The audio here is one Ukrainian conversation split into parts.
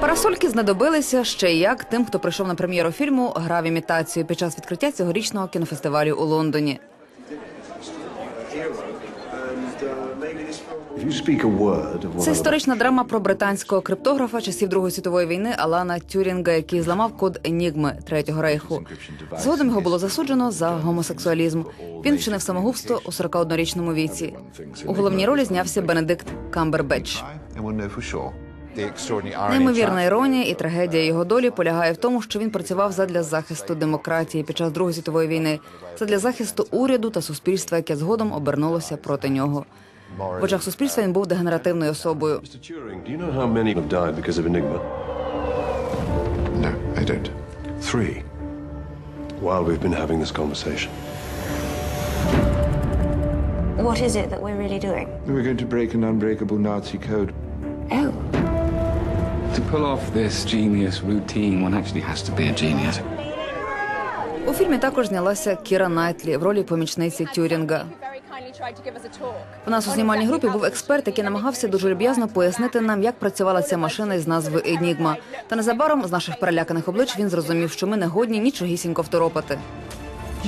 Парасольки знадобилися ще й як тим, хто прийшов на прем'єру фільму Грав імітацію під час відкриття цьогорічного кінофестивалю у Лондоні. Це історична драма про британського криптографа часів Другої світової війни Алана Тюрінга, який зламав код Енігми Третього рейху. Згодом його було засуджено за гомосексуалізм. Він вчинив самогубство у 41-річному віці. У головній ролі знявся Бенедикт Камбербетч. Неймовірна іронія і трагедія його долі полягає в тому, що він працював задля захисту демократії під час Другої світової війни, задля захисту уряду та суспільства, яке згодом обернулося проти нього. В очах суспільства він був дегенеративною особою. No, I don't. Three. While we've been having this conversation. What is it that we're really doing? We're going to break an unbreakable Nazi code. To pull off this genius routine, one actually has to be a genius. У фільмі також знялася Кіра Найтлі в ролі помічниці Тюрінга. У нас у знімальній групі був експерт, який намагався дуже люб'язно пояснити нам, як працювала ця машина із назви Енігма. Та незабаром з наших переляканих облич він зрозумів, що ми не годні нічогісінько второпати.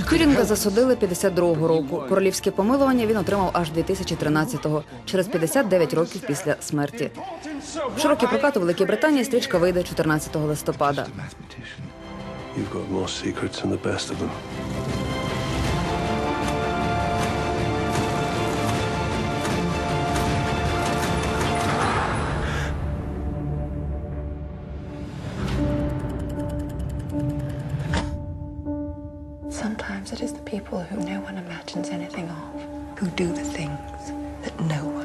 Тюрінга засудили 52-го року. Королівське помилування він отримав аж 2013-го, через 59 років після смерті. В широкий прокат у Великій Британії стрічка вийде 14 листопада. Sometimes it is the people who no one imagines anything of who do the things that no